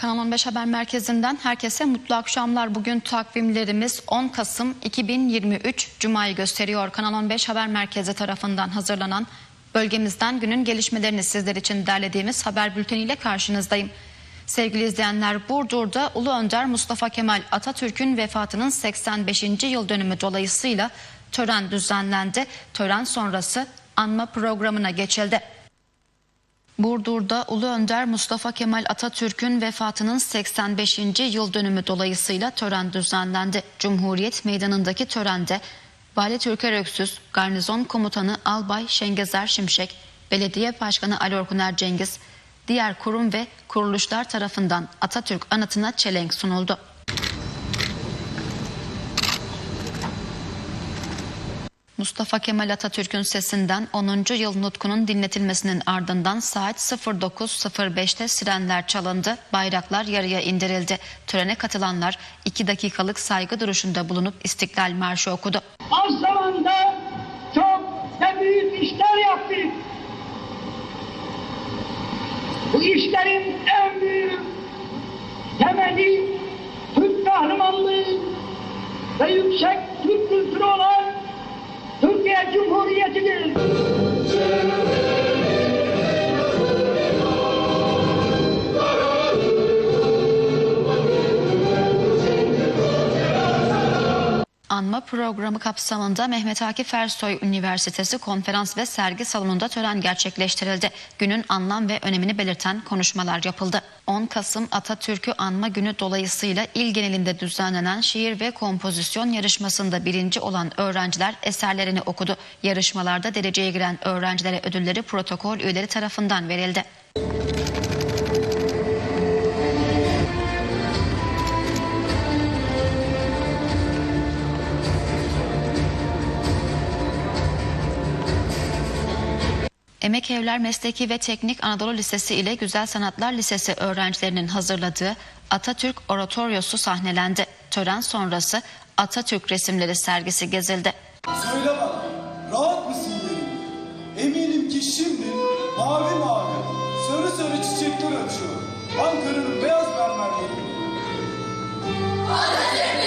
Kanal 15 Haber Merkezi'nden herkese mutlu akşamlar. Bugün takvimlerimiz 10 Kasım 2023 Cuma'yı gösteriyor. Kanal 15 Haber Merkezi tarafından hazırlanan bölgemizden günün gelişmelerini sizler için derlediğimiz haber bülteniyle karşınızdayım. Sevgili izleyenler Burdur'da Ulu Önder Mustafa Kemal Atatürk'ün vefatının 85. yıl dönümü dolayısıyla tören düzenlendi. Tören sonrası anma programına geçildi. Burdur'da Ulu Önder Mustafa Kemal Atatürk'ün vefatının 85. yıl dönümü dolayısıyla tören düzenlendi. Cumhuriyet Meydanı'ndaki törende Vali Türker Öksüz, Garnizon Komutanı Albay Şengezer Şimşek, Belediye Başkanı Ali Orkuner Cengiz, diğer kurum ve kuruluşlar tarafından Atatürk anıtına çelenk sunuldu. Mustafa Kemal Atatürk'ün sesinden 10. yıl nutkunun dinletilmesinin ardından saat 09.05'te sirenler çalındı, bayraklar yarıya indirildi. Törene katılanlar 2 dakikalık saygı duruşunda bulunup İstiklal Marşı okudu. Az zamanda çok ve büyük işler yaptık. Bu işlerin en büyük temeli Türk kahramanlığı ve yüksek Türk kültürü olan Türkiye Cumhuriyeti'dir. Anma programı kapsamında Mehmet Akif Ersoy Üniversitesi konferans ve sergi salonunda tören gerçekleştirildi. Günün anlam ve önemini belirten konuşmalar yapıldı. 10 Kasım Atatürk'ü anma günü dolayısıyla il genelinde düzenlenen şiir ve kompozisyon yarışmasında birinci olan öğrenciler eserlerini okudu. Yarışmalarda dereceye giren öğrencilere ödülleri protokol üyeleri tarafından verildi. Emek Evler Mesleki ve Teknik Anadolu Lisesi ile Güzel Sanatlar Lisesi öğrencilerinin hazırladığı Atatürk Oratoryosu sahnelendi. Tören sonrası Atatürk resimleri sergisi gezildi. Söyle bana, rahat mısın benim? Eminim ki şimdi mavi mavi, sarı sarı çiçekler açıyor. Ankara'nın beyaz mermerleri. Atatürk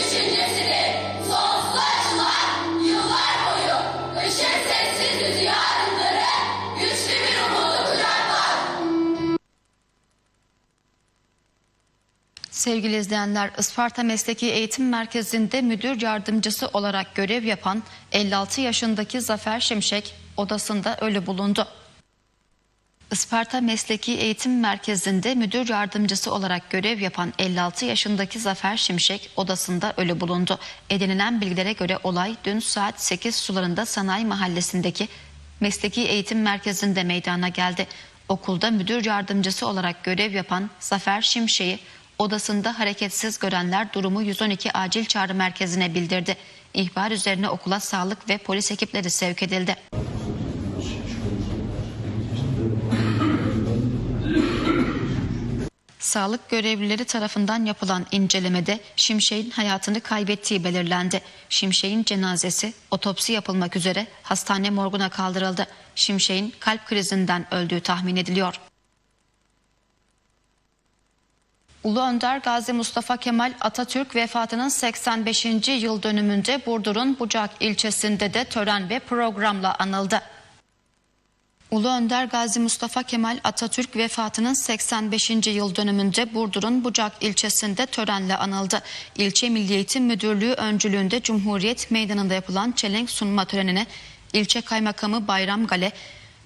Sevgili izleyenler, Isparta Mesleki Eğitim Merkezi'nde müdür yardımcısı olarak görev yapan 56 yaşındaki Zafer Şimşek odasında ölü bulundu. Isparta Mesleki Eğitim Merkezi'nde müdür yardımcısı olarak görev yapan 56 yaşındaki Zafer Şimşek odasında ölü bulundu. Edinilen bilgilere göre olay dün saat 8 sularında Sanayi Mahallesi'ndeki Mesleki Eğitim Merkezi'nde meydana geldi. Okulda müdür yardımcısı olarak görev yapan Zafer Şimşek'i odasında hareketsiz görenler durumu 112 acil çağrı merkezine bildirdi. İhbar üzerine okula sağlık ve polis ekipleri sevk edildi. Sağlık görevlileri tarafından yapılan incelemede Şimşek'in hayatını kaybettiği belirlendi. Şimşek'in cenazesi otopsi yapılmak üzere hastane morguna kaldırıldı. Şimşek'in kalp krizinden öldüğü tahmin ediliyor. Ulu Önder Gazi Mustafa Kemal Atatürk vefatının 85. yıl dönümünde Burdur'un Bucak ilçesinde de tören ve programla anıldı. Ulu Önder Gazi Mustafa Kemal Atatürk vefatının 85. yıl dönümünde Burdur'un Bucak ilçesinde törenle anıldı. İlçe Milli Eğitim Müdürlüğü öncülüğünde Cumhuriyet Meydanı'nda yapılan çelenk sunma törenine ilçe kaymakamı Bayram Gale,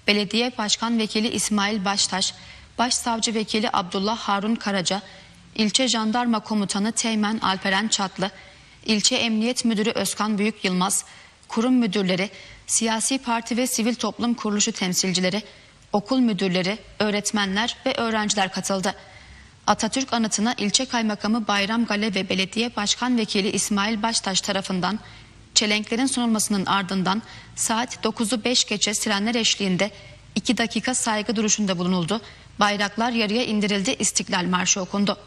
Belediye Başkan Vekili İsmail Baştaş, Başsavcı Vekili Abdullah Harun Karaca, İlçe Jandarma Komutanı Teğmen Alperen Çatlı, İlçe Emniyet Müdürü Özkan Büyük Yılmaz, kurum müdürleri, siyasi parti ve sivil toplum kuruluşu temsilcileri, okul müdürleri, öğretmenler ve öğrenciler katıldı. Atatürk anıtına ilçe kaymakamı Bayram Gale ve belediye başkan vekili İsmail Baştaş tarafından çelenklerin sunulmasının ardından saat 9'u 5 geçe sirenler eşliğinde 2 dakika saygı duruşunda bulunuldu. Bayraklar yarıya indirildi, İstiklal Marşı okundu.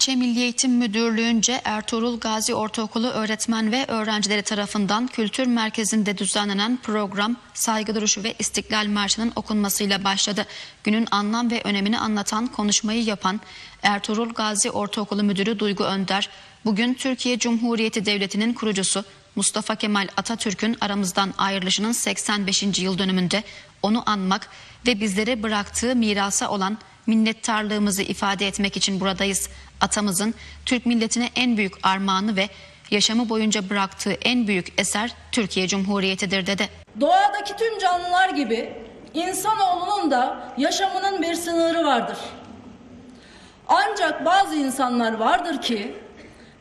İlçe Milli Eğitim Müdürlüğü'nce Ertuğrul Gazi Ortaokulu öğretmen ve öğrencileri tarafından kültür merkezinde düzenlenen program saygı duruşu ve İstiklal Marşı'nın okunmasıyla başladı. Günün anlam ve önemini anlatan konuşmayı yapan Ertuğrul Gazi Ortaokulu Müdürü Duygu Önder, bugün Türkiye Cumhuriyeti Devleti'nin kurucusu Mustafa Kemal Atatürk'ün aramızdan ayrılışının 85. yıl dönümünde onu anmak ve bizlere bıraktığı mirasa olan minnettarlığımızı ifade etmek için buradayız. Atamızın Türk milletine en büyük armağanı ve yaşamı boyunca bıraktığı en büyük eser Türkiye Cumhuriyeti'dir dedi. Doğadaki tüm canlılar gibi insanoğlunun da yaşamının bir sınırı vardır. Ancak bazı insanlar vardır ki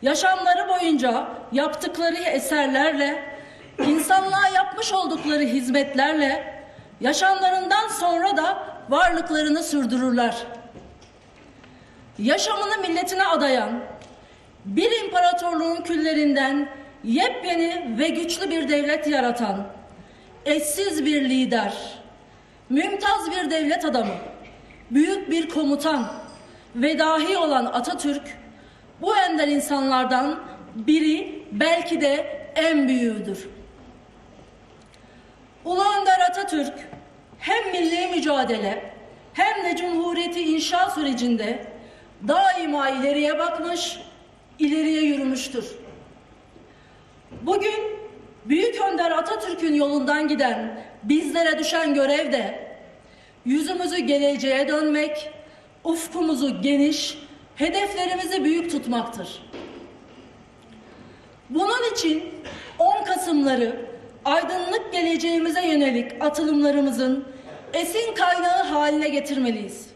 yaşamları boyunca yaptıkları eserlerle, insanlığa yapmış oldukları hizmetlerle yaşamlarından sonra da varlıklarını sürdürürler. Yaşamını milletine adayan, bir imparatorluğun küllerinden yepyeni ve güçlü bir devlet yaratan, eşsiz bir lider, mümtaz bir devlet adamı, büyük bir komutan ve dahi olan Atatürk, bu ender insanlardan biri belki de en büyüğüdür. Ulu Önder Atatürk hem milli mücadele hem de cumhuriyeti inşa sürecinde daima ileriye bakmış, ileriye yürümüştür. Bugün Büyük Önder Atatürk'ün yolundan giden bizlere düşen görev de yüzümüzü geleceğe dönmek, ufkumuzu geniş, hedeflerimizi büyük tutmaktır. Bunun için 10 Kasımları aydınlık geleceğimize yönelik atılımlarımızın esin kaynağı haline getirmeliyiz.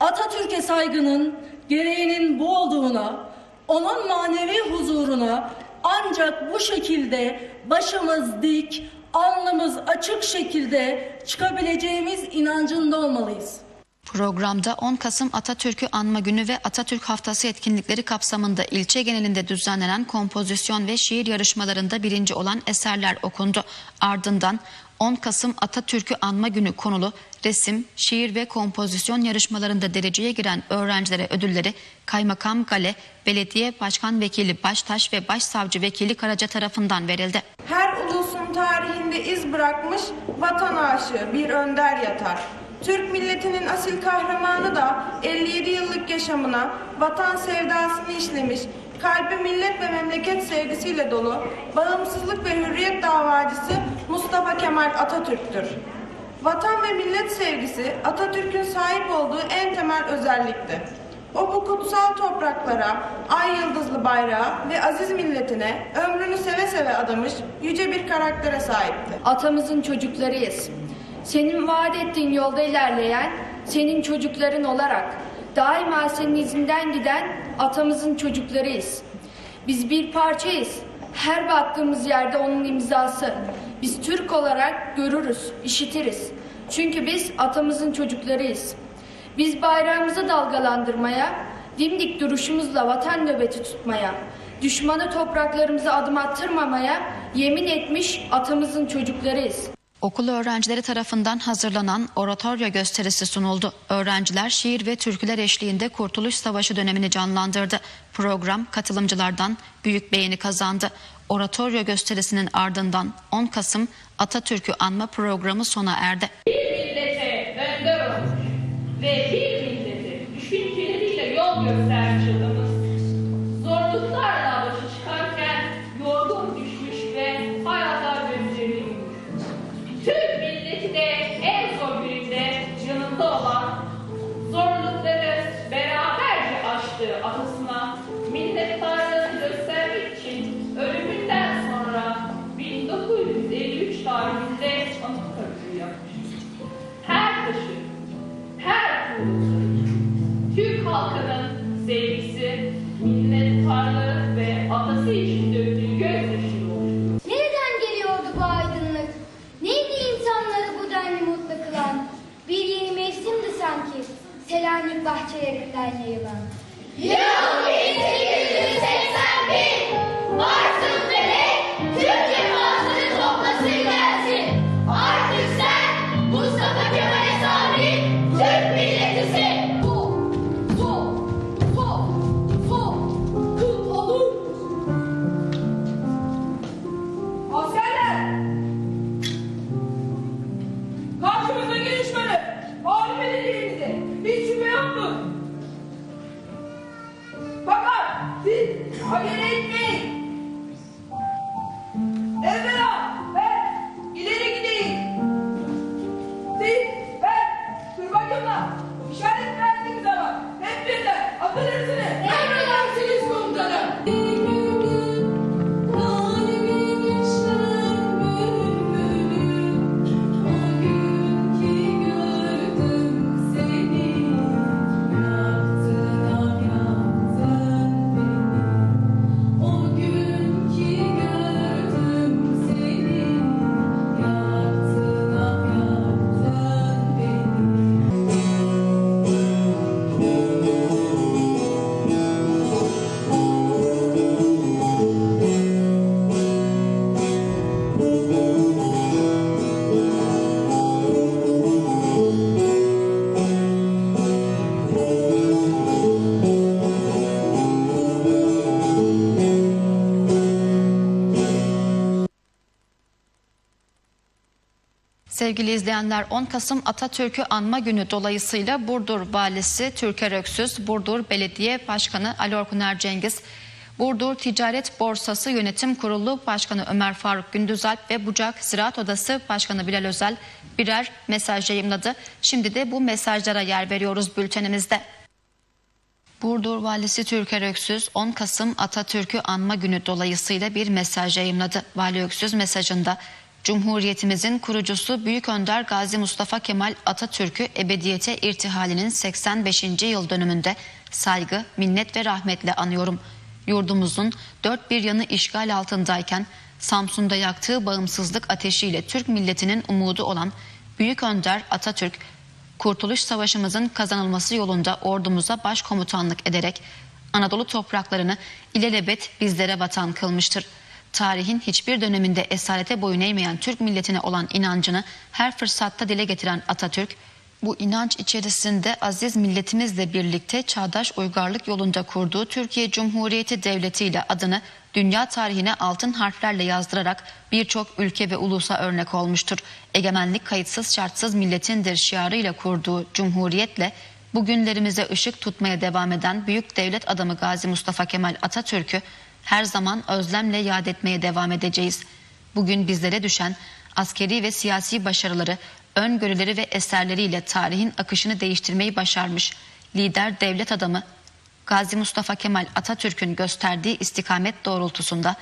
Atatürk'e saygının gereğinin bu olduğuna, onun manevi huzuruna ancak bu şekilde başımız dik, alnımız açık şekilde çıkabileceğimiz inancında olmalıyız. Programda 10 Kasım Atatürk'ü Anma Günü ve Atatürk Haftası etkinlikleri kapsamında ilçe genelinde düzenlenen kompozisyon ve şiir yarışmalarında birinci olan eserler okundu. Ardından 10 Kasım Atatürk'ü Anma Günü konulu resim, şiir ve kompozisyon yarışmalarında dereceye giren öğrencilere ödülleri Kaymakam Gale, Belediye Başkan Vekili Baştaş ve Başsavcı Vekili Karaca tarafından verildi. Her ulusun tarihinde iz bırakmış vatan aşığı bir önder yatar. Türk milletinin asil kahramanı da 57 yıllık yaşamına vatan sevdasını işlemiş, kalbi millet ve memleket sevgisiyle dolu, bağımsızlık ve hürriyet davacısı Mustafa Kemal Atatürk'tür. Vatan ve millet sevgisi Atatürk'ün sahip olduğu en temel özellikti. O bu kutsal topraklara, ay yıldızlı bayrağa ve aziz milletine ömrünü seve seve adamış yüce bir karaktere sahipti. Atamızın çocuklarıyız. Senin vaat ettiğin yolda ilerleyen senin çocukların olarak daima senin izinden giden atamızın çocuklarıyız. Biz bir parçayız. Her baktığımız yerde onun imzası. Biz Türk olarak görürüz, işitiriz. Çünkü biz atamızın çocuklarıyız. Biz bayrağımızı dalgalandırmaya, dimdik duruşumuzla vatan nöbeti tutmaya, düşmanı topraklarımıza adım attırmamaya yemin etmiş atamızın çocuklarıyız. Okul öğrencileri tarafından hazırlanan oratoryo gösterisi sunuldu. Öğrenciler şiir ve türküler eşliğinde Kurtuluş Savaşı dönemini canlandırdı. Program katılımcılardan büyük beğeni kazandı. Oratoryo gösterisinin ardından 10 Kasım Atatürk'ü anma programı sona erdi. millete önder olmuş ve bir millete düşünceleriyle yol göstermiş Sevgili izleyenler 10 Kasım Atatürk'ü anma günü dolayısıyla Burdur Valisi Türker Öksüz, Burdur Belediye Başkanı Ali Orkuner Cengiz, Burdur Ticaret Borsası Yönetim Kurulu Başkanı Ömer Faruk Gündüzalp ve Bucak Ziraat Odası Başkanı Bilal Özel birer mesaj yayımladı. Şimdi de bu mesajlara yer veriyoruz bültenimizde. Burdur Valisi Türker Öksüz 10 Kasım Atatürk'ü anma günü dolayısıyla bir mesaj yayımladı. Vali Öksüz mesajında Cumhuriyetimizin kurucusu Büyük Önder Gazi Mustafa Kemal Atatürk'ü ebediyete irtihalinin 85. yıl dönümünde saygı, minnet ve rahmetle anıyorum. Yurdumuzun dört bir yanı işgal altındayken Samsun'da yaktığı bağımsızlık ateşiyle Türk milletinin umudu olan Büyük Önder Atatürk Kurtuluş Savaşımızın kazanılması yolunda ordumuza başkomutanlık ederek Anadolu topraklarını ilelebet bizlere vatan kılmıştır. Tarihin hiçbir döneminde esarete boyun eğmeyen Türk milletine olan inancını her fırsatta dile getiren Atatürk, bu inanç içerisinde aziz milletimizle birlikte çağdaş uygarlık yolunda kurduğu Türkiye Cumhuriyeti Devleti ile adını dünya tarihine altın harflerle yazdırarak birçok ülke ve ulusa örnek olmuştur. Egemenlik kayıtsız şartsız milletindir şiarıyla kurduğu cumhuriyetle bugünlerimize ışık tutmaya devam eden büyük devlet adamı Gazi Mustafa Kemal Atatürk'ü her zaman özlemle yad etmeye devam edeceğiz. Bugün bizlere düşen askeri ve siyasi başarıları, öngörüleri ve eserleriyle tarihin akışını değiştirmeyi başarmış lider devlet adamı Gazi Mustafa Kemal Atatürk'ün gösterdiği istikamet doğrultusunda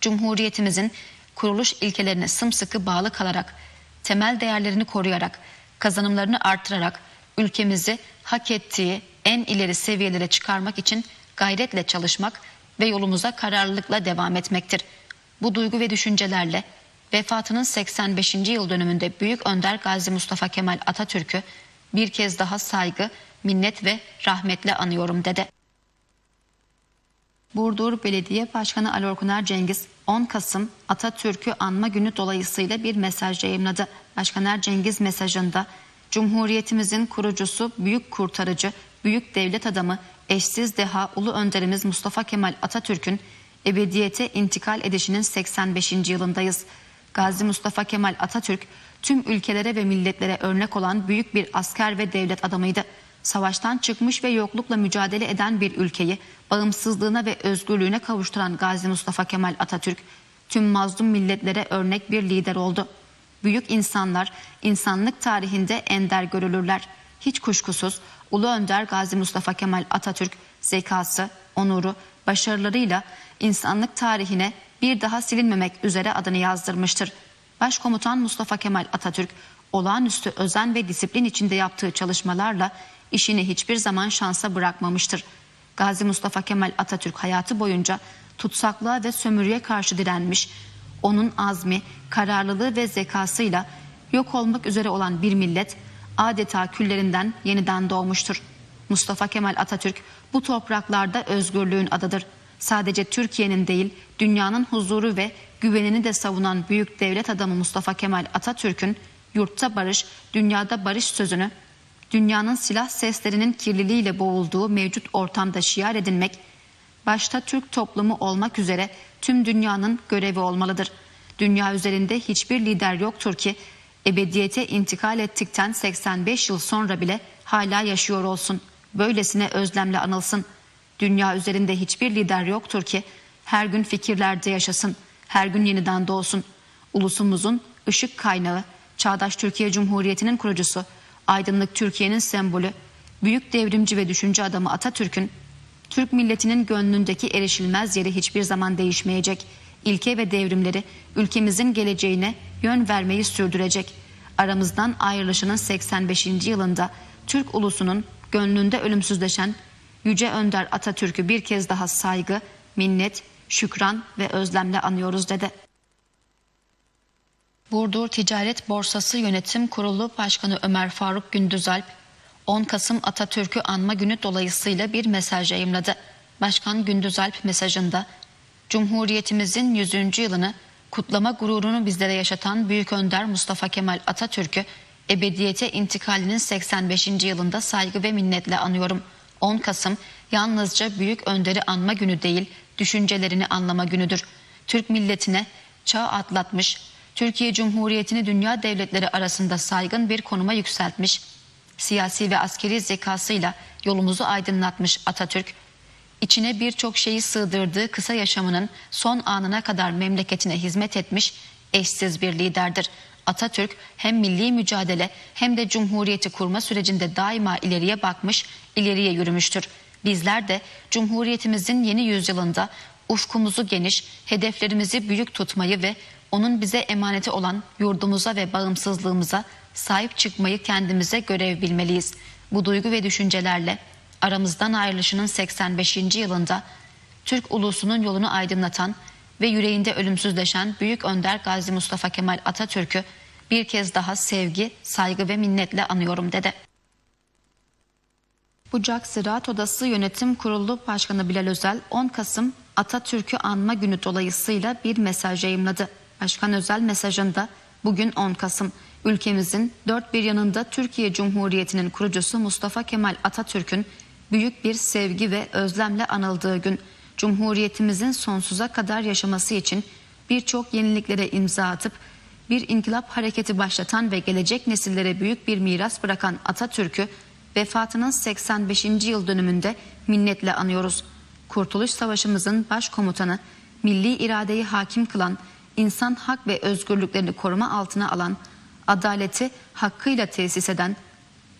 Cumhuriyetimizin kuruluş ilkelerine sımsıkı bağlı kalarak, temel değerlerini koruyarak, kazanımlarını artırarak ülkemizi hak ettiği en ileri seviyelere çıkarmak için gayretle çalışmak ve yolumuza kararlılıkla devam etmektir. Bu duygu ve düşüncelerle vefatının 85. yıl dönümünde Büyük Önder Gazi Mustafa Kemal Atatürk'ü bir kez daha saygı, minnet ve rahmetle anıyorum dedi. Burdur Belediye Başkanı Ali Orkuner Cengiz 10 Kasım Atatürk'ü anma günü dolayısıyla bir mesaj yayımladı. Başkaner Cengiz mesajında Cumhuriyetimizin kurucusu, büyük kurtarıcı, büyük devlet adamı, eşsiz deha ulu önderimiz Mustafa Kemal Atatürk'ün ebediyete intikal edişinin 85. yılındayız. Gazi Mustafa Kemal Atatürk tüm ülkelere ve milletlere örnek olan büyük bir asker ve devlet adamıydı. Savaştan çıkmış ve yoklukla mücadele eden bir ülkeyi bağımsızlığına ve özgürlüğüne kavuşturan Gazi Mustafa Kemal Atatürk tüm mazlum milletlere örnek bir lider oldu. Büyük insanlar insanlık tarihinde ender görülürler. Hiç kuşkusuz Ulu Önder Gazi Mustafa Kemal Atatürk zekası, onuru, başarılarıyla insanlık tarihine bir daha silinmemek üzere adını yazdırmıştır. Başkomutan Mustafa Kemal Atatürk olağanüstü özen ve disiplin içinde yaptığı çalışmalarla işini hiçbir zaman şansa bırakmamıştır. Gazi Mustafa Kemal Atatürk hayatı boyunca tutsaklığa ve sömürüye karşı direnmiş, onun azmi, kararlılığı ve zekasıyla yok olmak üzere olan bir millet adeta küllerinden yeniden doğmuştur. Mustafa Kemal Atatürk bu topraklarda özgürlüğün adıdır. Sadece Türkiye'nin değil, dünyanın huzuru ve güvenini de savunan büyük devlet adamı Mustafa Kemal Atatürk'ün yurtta barış, dünyada barış sözünü dünyanın silah seslerinin kirliliğiyle boğulduğu mevcut ortamda şiar edinmek, başta Türk toplumu olmak üzere tüm dünyanın görevi olmalıdır. Dünya üzerinde hiçbir lider yoktur ki ebediyete intikal ettikten 85 yıl sonra bile hala yaşıyor olsun. Böylesine özlemle anılsın. Dünya üzerinde hiçbir lider yoktur ki her gün fikirlerde yaşasın, her gün yeniden doğsun. Ulusumuzun ışık kaynağı, çağdaş Türkiye Cumhuriyeti'nin kurucusu, aydınlık Türkiye'nin sembolü, büyük devrimci ve düşünce adamı Atatürk'ün Türk milletinin gönlündeki erişilmez yeri hiçbir zaman değişmeyecek. İlke ve devrimleri ülkemizin geleceğine yön vermeyi sürdürecek. Aramızdan ayrılışının 85. yılında Türk ulusunun gönlünde ölümsüzleşen Yüce Önder Atatürk'ü bir kez daha saygı, minnet, şükran ve özlemle anıyoruz dedi. Burdur Ticaret Borsası Yönetim Kurulu Başkanı Ömer Faruk Gündüzalp 10 Kasım Atatürk'ü anma günü dolayısıyla bir mesaj yayımladı. Başkan Gündüzalp mesajında Cumhuriyetimizin 100. yılını kutlama gururunu bizlere yaşatan Büyük Önder Mustafa Kemal Atatürk'ü ebediyete intikalinin 85. yılında saygı ve minnetle anıyorum. 10 Kasım yalnızca Büyük Önder'i anma günü değil, düşüncelerini anlama günüdür. Türk milletine çağ atlatmış, Türkiye Cumhuriyeti'ni dünya devletleri arasında saygın bir konuma yükseltmiş. Siyasi ve askeri zekasıyla yolumuzu aydınlatmış Atatürk, içine birçok şeyi sığdırdığı kısa yaşamının son anına kadar memleketine hizmet etmiş eşsiz bir liderdir. Atatürk hem milli mücadele hem de cumhuriyeti kurma sürecinde daima ileriye bakmış, ileriye yürümüştür. Bizler de cumhuriyetimizin yeni yüzyılında ufkumuzu geniş, hedeflerimizi büyük tutmayı ve onun bize emaneti olan yurdumuza ve bağımsızlığımıza sahip çıkmayı kendimize görev bilmeliyiz. Bu duygu ve düşüncelerle aramızdan ayrılışının 85. yılında Türk ulusunun yolunu aydınlatan ve yüreğinde ölümsüzleşen Büyük Önder Gazi Mustafa Kemal Atatürk'ü bir kez daha sevgi, saygı ve minnetle anıyorum dedi. Bucak Ziraat Odası Yönetim Kurulu Başkanı Bilal Özel 10 Kasım Atatürk'ü anma günü dolayısıyla bir mesaj yayımladı. Başkan Özel mesajında bugün 10 Kasım ülkemizin dört bir yanında Türkiye Cumhuriyeti'nin kurucusu Mustafa Kemal Atatürk'ün büyük bir sevgi ve özlemle anıldığı gün Cumhuriyetimizin sonsuza kadar yaşaması için birçok yeniliklere imza atıp bir inkılap hareketi başlatan ve gelecek nesillere büyük bir miras bırakan Atatürk'ü vefatının 85. yıl dönümünde minnetle anıyoruz. Kurtuluş Savaşımızın başkomutanı, milli iradeyi hakim kılan, insan hak ve özgürlüklerini koruma altına alan, adaleti hakkıyla tesis eden,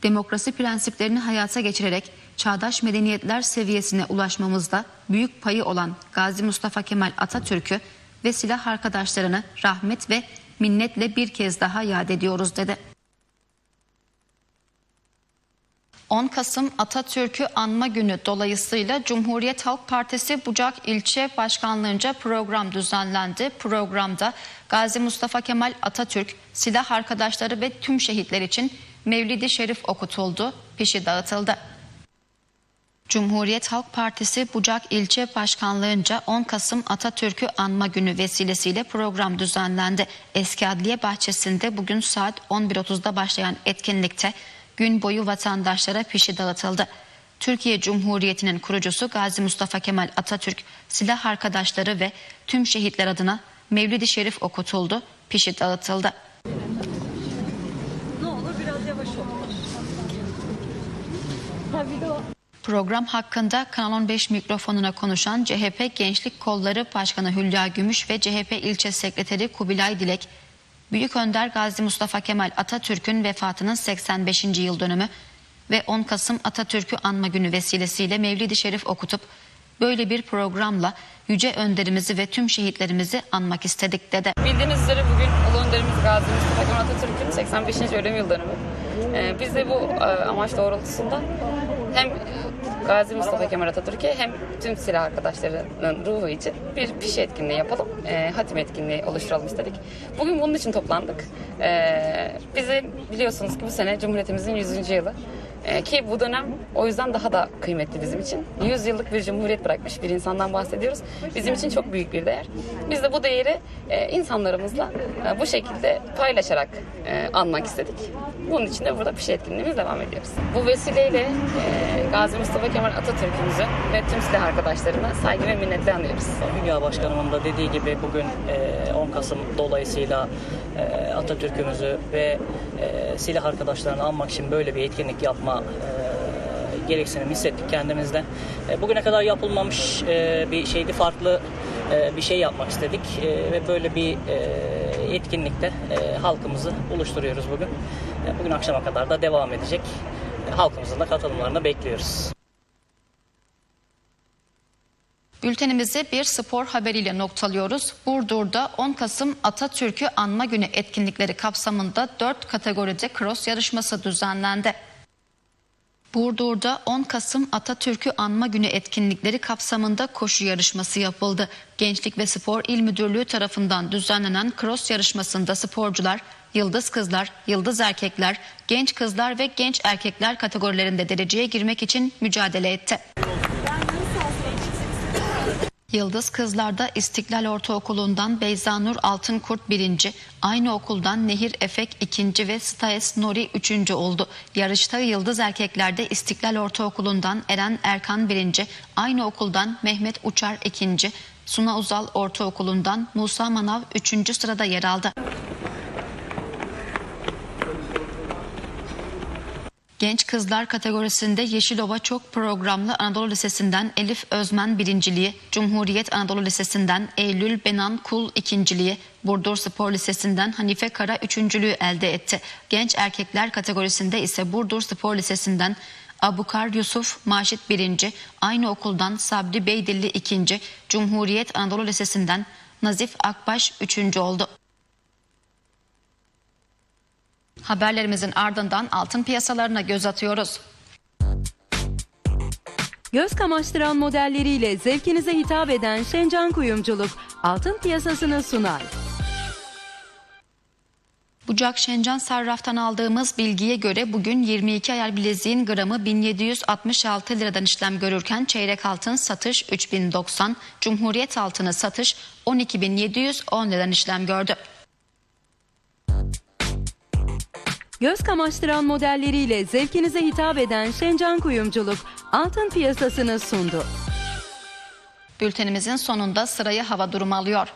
demokrasi prensiplerini hayata geçirerek çağdaş medeniyetler seviyesine ulaşmamızda büyük payı olan Gazi Mustafa Kemal Atatürk'ü ve silah arkadaşlarını rahmet ve minnetle bir kez daha yad ediyoruz dedi. 10 Kasım Atatürk'ü anma günü dolayısıyla Cumhuriyet Halk Partisi Bucak İlçe Başkanlığı'nca program düzenlendi. Programda Gazi Mustafa Kemal Atatürk, silah arkadaşları ve tüm şehitler için Mevlid-i Şerif okutuldu, pişi dağıtıldı. Cumhuriyet Halk Partisi Bucak İlçe Başkanlığı'nca 10 Kasım Atatürk'ü anma günü vesilesiyle program düzenlendi. Eski Adliye Bahçesi'nde bugün saat 11.30'da başlayan etkinlikte gün boyu vatandaşlara pişi dağıtıldı. Türkiye Cumhuriyeti'nin kurucusu Gazi Mustafa Kemal Atatürk, silah arkadaşları ve tüm şehitler adına Mevlid-i Şerif okutuldu, pişi dağıtıldı. Program hakkında Kanal 15 mikrofonuna konuşan CHP Gençlik Kolları Başkanı Hülya Gümüş ve CHP İlçe Sekreteri Kubilay Dilek, Büyük Önder Gazi Mustafa Kemal Atatürk'ün vefatının 85. yıl dönümü ve 10 Kasım Atatürk'ü anma günü vesilesiyle Mevlid-i Şerif okutup böyle bir programla yüce önderimizi ve tüm şehitlerimizi anmak istedik dedi. Bildiğiniz üzere bugün Ulu Önderimiz Gazi Mustafa Kemal Atatürk'ün 85. ölüm yıl dönümü. Ee, biz de bu e, amaç doğrultusunda hem Gazi Mustafa Kemal Atatürk'e hem tüm silah arkadaşlarının ruhu için bir pişi etkinliği yapalım. E, hatim etkinliği oluşturalım istedik. Bugün bunun için toplandık. E, bizi biliyorsunuz ki bu sene Cumhuriyetimizin 100. yılı. E, ki bu dönem o yüzden daha da kıymetli bizim için. 100 yıllık bir cumhuriyet bırakmış bir insandan bahsediyoruz. Bizim için çok büyük bir değer. Biz de bu değeri e, insanlarımızla e, bu şekilde paylaşarak e, anmak istedik. Bunun için de burada pişi etkinliğimiz devam ediyoruz. Bu vesileyle e, Gazi Mustafa Kemal Atatürk'ümüzü ve tüm silah arkadaşlarına saygı ve minnetle anıyoruz. Hülya Başkanımın da dediği gibi bugün e, 10 Kasım dolayısıyla e, Atatürk'ümüzü ve e, silah arkadaşlarını anmak için böyle bir etkinlik yapma e, gereksinim hissettik kendimizde. E, Bugüne kadar yapılmamış bir şeydi, farklı bir şey yapmak istedik ve böyle bir etkinlikte halkımızı buluşturuyoruz bugün. Bugün akşama kadar da devam edecek. Halkımızın da katılımlarını bekliyoruz. Bültenimizi bir spor haberiyle noktalıyoruz. Burdur'da 10 Kasım Atatürk'ü anma günü etkinlikleri kapsamında 4 kategoride cross yarışması düzenlendi. Burdur'da 10 Kasım Atatürk'ü anma günü etkinlikleri kapsamında koşu yarışması yapıldı. Gençlik ve Spor İl Müdürlüğü tarafından düzenlenen cross yarışmasında sporcular Yıldız Kızlar, Yıldız Erkekler, Genç Kızlar ve Genç Erkekler kategorilerinde dereceye girmek için mücadele etti. Yıldız Kızlar'da İstiklal Ortaokulu'ndan Beyza Nur Altınkurt birinci, aynı okuldan Nehir Efek ikinci ve Staes Nuri üçüncü oldu. Yarışta Yıldız Erkekler'de İstiklal Ortaokulu'ndan Eren Erkan birinci, aynı okuldan Mehmet Uçar ikinci, Suna Uzal Ortaokulu'ndan Musa Manav üçüncü sırada yer aldı. Genç kızlar kategorisinde Yeşilova Çok Programlı Anadolu Lisesi'nden Elif Özmen birinciliği, Cumhuriyet Anadolu Lisesi'nden Eylül Benan Kul ikinciliği, Burdur Spor Lisesi'nden Hanife Kara üçüncülüğü elde etti. Genç erkekler kategorisinde ise Burdur Spor Lisesi'nden Abukar Yusuf Maşit birinci, aynı okuldan Sabri Beydilli ikinci, Cumhuriyet Anadolu Lisesi'nden Nazif Akbaş üçüncü oldu. Haberlerimizin ardından altın piyasalarına göz atıyoruz. Göz kamaştıran modelleriyle zevkinize hitap eden Şencan Kuyumculuk altın piyasasını sunar. Bucak Şencan Sarraf'tan aldığımız bilgiye göre bugün 22 ayar bileziğin gramı 1766 liradan işlem görürken çeyrek altın satış 3090, Cumhuriyet altını satış 12710 liradan işlem gördü. Göz kamaştıran modelleriyle zevkinize hitap eden Şencan Kuyumculuk altın piyasasını sundu. Bültenimizin sonunda sırayı hava durumu alıyor.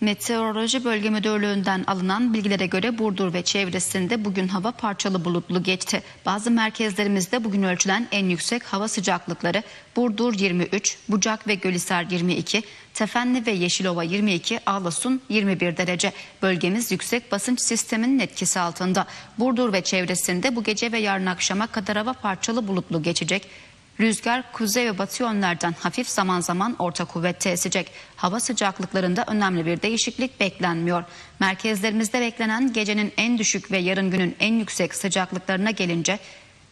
Meteoroloji Bölge Müdürlüğü'nden alınan bilgilere göre Burdur ve çevresinde bugün hava parçalı bulutlu geçti. Bazı merkezlerimizde bugün ölçülen en yüksek hava sıcaklıkları Burdur 23, Bucak ve Gölhisar 22, Tefenli ve Yeşilova 22, Ağlasun 21 derece. Bölgemiz yüksek basınç sisteminin etkisi altında. Burdur ve çevresinde bu gece ve yarın akşama kadar hava parçalı bulutlu geçecek. Rüzgar kuzey ve batı yönlerden hafif zaman zaman orta kuvvette esecek. Hava sıcaklıklarında önemli bir değişiklik beklenmiyor. Merkezlerimizde beklenen gecenin en düşük ve yarın günün en yüksek sıcaklıklarına gelince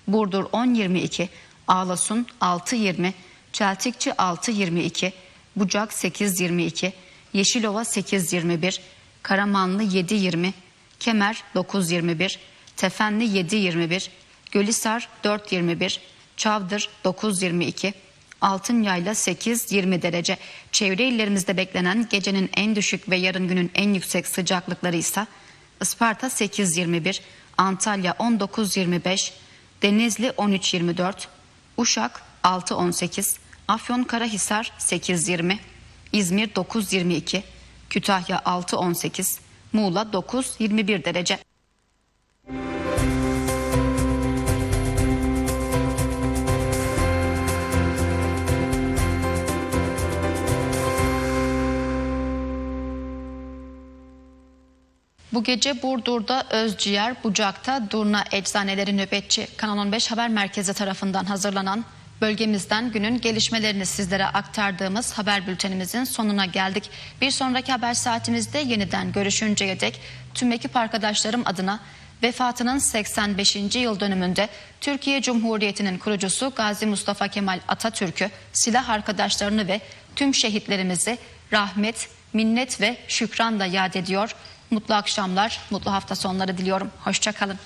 Burdur 10-22, Ağlasun 6-20, Çeltikçi 6-22, Bucak 8-22, Yeşilova 8-21, Karamanlı 7-20, Kemer 9-21, Tefenli 7-21, Gölhisar 4-21, Çavdır 9.22, Altınyayla 8.20 derece. Çevre illerimizde beklenen gecenin en düşük ve yarın günün en yüksek sıcaklıkları ise Isparta 8.21, Antalya 19.25, Denizli 13.24, Uşak 6.18, Afyonkarahisar 8.20, İzmir 9.22, Kütahya 6.18, Muğla 9.21 derece. Bu gece Burdur'da Özciğer, Bucak'ta Durna Eczaneleri nöbetçi Kanal 15 Haber Merkezi tarafından hazırlanan bölgemizden günün gelişmelerini sizlere aktardığımız haber bültenimizin sonuna geldik. Bir sonraki haber saatimizde yeniden görüşünceye dek tüm ekip arkadaşlarım adına vefatının 85. yıl dönümünde Türkiye Cumhuriyeti'nin kurucusu Gazi Mustafa Kemal Atatürk'ü, silah arkadaşlarını ve tüm şehitlerimizi rahmet, minnet ve şükranla yad ediyor. Mutlu akşamlar, mutlu hafta sonları diliyorum. Hoşçakalın.